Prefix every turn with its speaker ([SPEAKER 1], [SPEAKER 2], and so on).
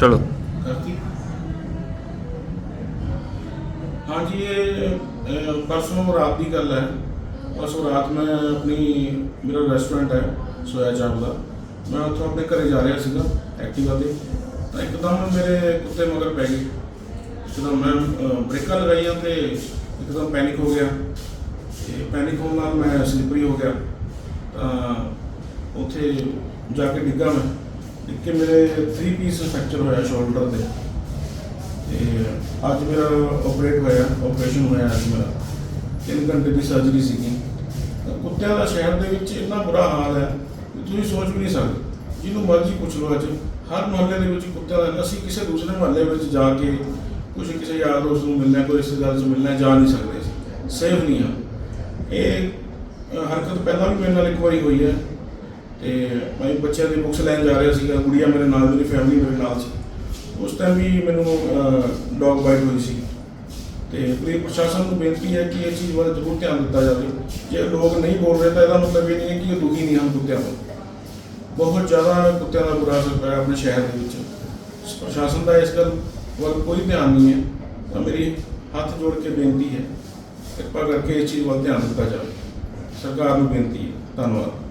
[SPEAKER 1] ਚਲੋ।
[SPEAKER 2] ਕਰਤੀ ਹਾਂਜੀ ਇਹ ਅਹ, ਪਰਸੋਂ ਰਾਤ ਦੀ ਗੱਲ ਹੈ। ਪਰਸੋਂ ਰਾਤ ਮੈਂ ਆਪਣੀ ਮੇਰਾ ਰੈਸਟੋਰੈਂਟ ਹੈ ਸੋਇਆ ਚਾਪ ਦਾ। ਮੈਂ ਉੱਥੋਂ ਆਪਣੇ ਘਰੇ ਜਾ ਰਿਹਾ ਸੀਗਾ ਐਕਟਿਵਾ ਤੇ। ਤਾਂ ਇੱਕਦਮ ਮੇਰੇ ਕੁੱਤੇ ਮਗਰ ਪੈ ਗਈ ਜਦੋਂ ਮੈਂ ਅਹ, ਬ੍ਰੇਕਾਂ ਲਗਾਈਆਂ ਤੇ ਇੱਕਦਮ ਪੈਨਿਕ ਹੋ ਗਿਆ। ਤੇ ਪੈਨਿਕ ਹੋਣ ਨਾਲ ਮੈਂ ਸਲਿਪਰੀ ਹੋ ਗਿਆ। ਤਾਂ ਉੱਥੇ ਜਾ ਕੇ ਡਿੱਗਾ ਮੈਂ। ਇੱਕ ਮੇਰੇ 3 ਪੀਸ ਫ੍ਰੈਕਚਰ ਹੋਇਆ ਸ਼ੋਲਡਰ ਤੇ। ਤੇ ਅੱਜ ਮੇਰਾ ਆਪਰੇਟ ਹੋਇਆ ਆਪਰੇਸ਼ਨ ਹੋਇਆ ਅੱਜ ਮੇਰਾ। 3 ਘੰਟੇ ਦੀ ਸਰਜਰੀ ਸੀਗੀ। ਕੁੱਤਿਆਂ ਦਾ ਸ਼ਹਿਰ ਦੇ ਵਿੱਚ ਇੰਨਾ ਬੁਰਾ ਹਾਲ ਹੈ ਕਿ ਤੁਸੀਂ ਸੋਚ ਵੀ ਨਹੀਂ ਸਕਦੇ। ਜਿਹਨੂੰ ਮਰਜ਼ੀ ਪੁੱਛ ਲਓ ਅੱਜ। ਹਰ ਮਹੱਲੇ ਦੇ ਵਿੱਚ ਕੁੱਤਿਆਂ ਦਾ ਅਸੀਂ ਕਿਸੇ ਦੂਸਰੇ ਮਹੱਲੇ ਵਿੱਚ ਜਾ ਕੇ ਕੁਝ ਕਿਸੇ ਯਾਰ ਦੋਸਤ ਨੂੰ ਮਿਲਣਾ, ਕੋਈ ਰਿਸ਼ਤੇਦਾਰ ਨੂੰ ਮਿਲਣਾ, ਜਾ ਨਹੀਂ ਸਕਦੇ ਸੇਫ ਨਹੀਂ ਆ। ਇਹ ਹਰਕਤ ਪਹਿਲਾਂ ਵੀ ਮੇਰੇ ਨਾਲ ਇੱਕ ਵਾਰੀ ਹੋਈ ਹੈ। ਤੇ ਮੈਂ ਬੱਚਿਆਂ ਦੀ ਬੁੱਕਸ ਲੈਣ ਜਾ ਰਿਹਾ ਸੀਗਾ, ਗੁੜੀਆ ਮੇਰੇ ਨਾਲ, ਮੇਰੀ ਫੈਮਿਲੀ ਮੇਰੇ ਨਾਲ ਸੀ। ਉਸ ਟਾਈਮ ਵੀ ਮੈਨੂੰ ਡੌਗ ਬਾਈਟ ਹੋਈ ਸੀ। ਤੇ ਪੁਲਿਸ ਪ੍ਰਸ਼ਾਸਨ ਨੂੰ ਬੇਨਤੀ ਹੈ ਕਿ ਇਹ ਚੀਜ਼ ਵੱਲ ਜ਼ਰੂਰ ਧਿਆਨ ਦਿੱਤਾ ਜਾਵੇ। ਜੇ ਲੋਕ ਨਹੀਂ ਬੋਲ ਰਹੇ ਤਾਂ ਇਹਦਾ ਮਤਲਬ ਇਹ ਨਹੀਂ ਹੈ ਕਿ ਉਹ ਦੁਖੀ ਨਹੀਂ ਹਨ ਕੁੱਤਿਆਂ ਤੋਂ। ਬਹੁਤ ਜ਼ਿਆਦਾ ਕੁੱਤਿਆਂ ਦਾ ਬੁਰਾ ਅਸਰ ਪਿਆ ਆਪਣੇ ਸ਼ਹਿਰ ਦੇ ਵਿੱਚ। ਪ੍ਰਸ਼ਾਸਨ ਦਾ ਇਸ ਗੱਲ ਵੱਲ ਕੋਈ ਧਿਆਨ ਨਹੀਂ ਹੈ। ਤਾਂ ਮੇਰੀ ਹੱਥ ਜੋੜ ਕੇ ਬੇਨਤੀ ਹੈ, ਕਿਰਪਾ ਕਰਕੇ ਇਸ ਚੀਜ਼ ਵੱਲ ਧਿਆਨ ਦਿੱਤਾ ਜਾਵੇ। ਸਰਕਾਰ ਨੂੰ ਬੇਨਤੀ ਹੈ। ਧੰਨਵਾਦ।